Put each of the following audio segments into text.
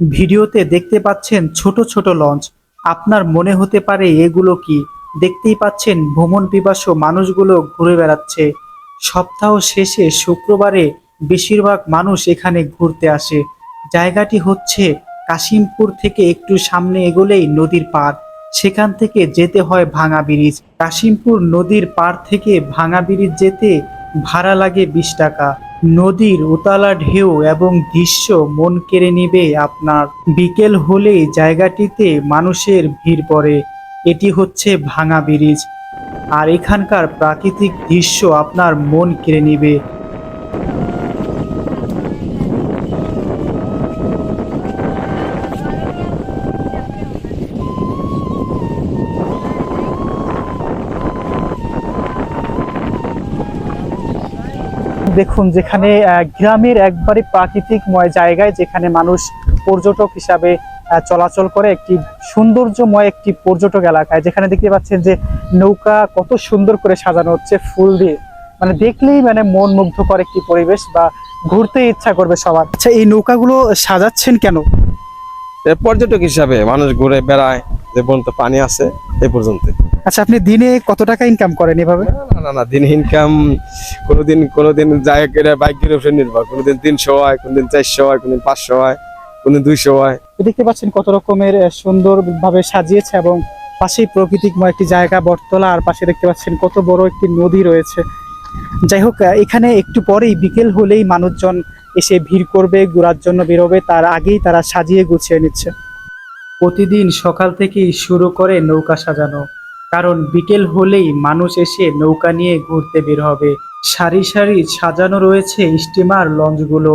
ভিডিওতে দেখতে পাচ্ছেন ছোট ছোট লঞ্চ। আপনার মনে হতে পারে এগুলো কি? দেখতেই পাচ্ছেন ভ্রমণ পিপাসু মানুষগুলো ঘুরে বেড়াচ্ছে। সপ্তাহ শেষে শুক্রবারে বেশিরভাগ মানুষ এখানে ঘুরতে আসে। জায়গাটি হচ্ছে কাশিমপুর থেকে একটু সামনে এগোলেই নদীর পার সেখান থেকে যেতে হয় ভাঙা ব্রিজ। কাশিমপুর নদীর পার থেকে ভাঙা ব্রিজ যেতে ভাড়া লাগে বিশ টাকা। নদীর উতালা ঢেউ এবং দৃশ্য মন কেড়ে নিবে আপনার। বিকেল হলে জায়গাটিতে মানুষের ভিড় পড়ে। এটি হচ্ছে ভাঙা ব্রিজ। আর এখানকার প্রাকৃতিক দৃশ্য আপনার মন কেড়ে নিবে। দেখুন যেখানে গ্রামের একবারে প্রাকৃতিকময় জায়গায় যেখানে মানুষ পর্যটক হিসাবে চলাচল করে একটি সৌন্দর্যময় একটি পর্যটক এলাকায় যেখানে দেখতে পাচ্ছেন যে নৌকা কত সুন্দর করে সাজানো হচ্ছে ফুল দিয়ে। মানে দেখলেই মানে মন মুগ্ধকর একটি পরিবেশ বা ঘুরতে ইচ্ছা করবে সবার। আচ্ছা এই নৌকাগুলো সাজাচ্ছেন কেন? পর্যটক হিসাবে মানুষ ঘুরে বেড়ায়। যে পর্যন্ত পানি আছে এই পর্যন্ত আচ্ছা আপনি দিনে কত টাকা ইনকাম করেন এভাবে? না না না দিন ইনকাম কোনোদিন কোনোদিন যায় করে বাইকের উপরে নির্ভর কোনোদিন তিনশো হয় কোনোদিন চারশো হয় কোনোদিন পাঁচশো হয় কোনোদিন দুইশো হয়। দেখতে পাচ্ছেন কত রকমের সুন্দর ভাবে সাজিয়েছে এবং পাশেই প্রকৃতিকময় একটি জায়গা বটতলা আর পাশে দেখতে পাচ্ছেন কত বড় একটি নদী রয়েছে। যাই হোক এখানে একটু পরেই বিকেল হলেই মানুষজন এসে ভিড় করবে ঘোরার জন্য বেরোবে তার আগেই তারা সাজিয়ে গুছিয়ে নিচ্ছে। প্রতিদিন সকাল থেকেই শুরু করে নৌকা সাজানো, কারণ বিকেল হলেই মানুষ এসে নৌকা নিয়ে ঘুরতে বের হবে। সারি সারি সাজানো রয়েছে স্টিমার লঞ্চগুলো।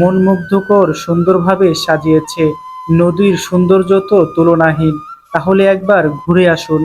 মনমুগ্ধকর সুন্দরভাবে সাজিয়েছে। নদীর সৌন্দর্য তো তুলনাহীন। তাহলে একবার ঘুরে আসুন।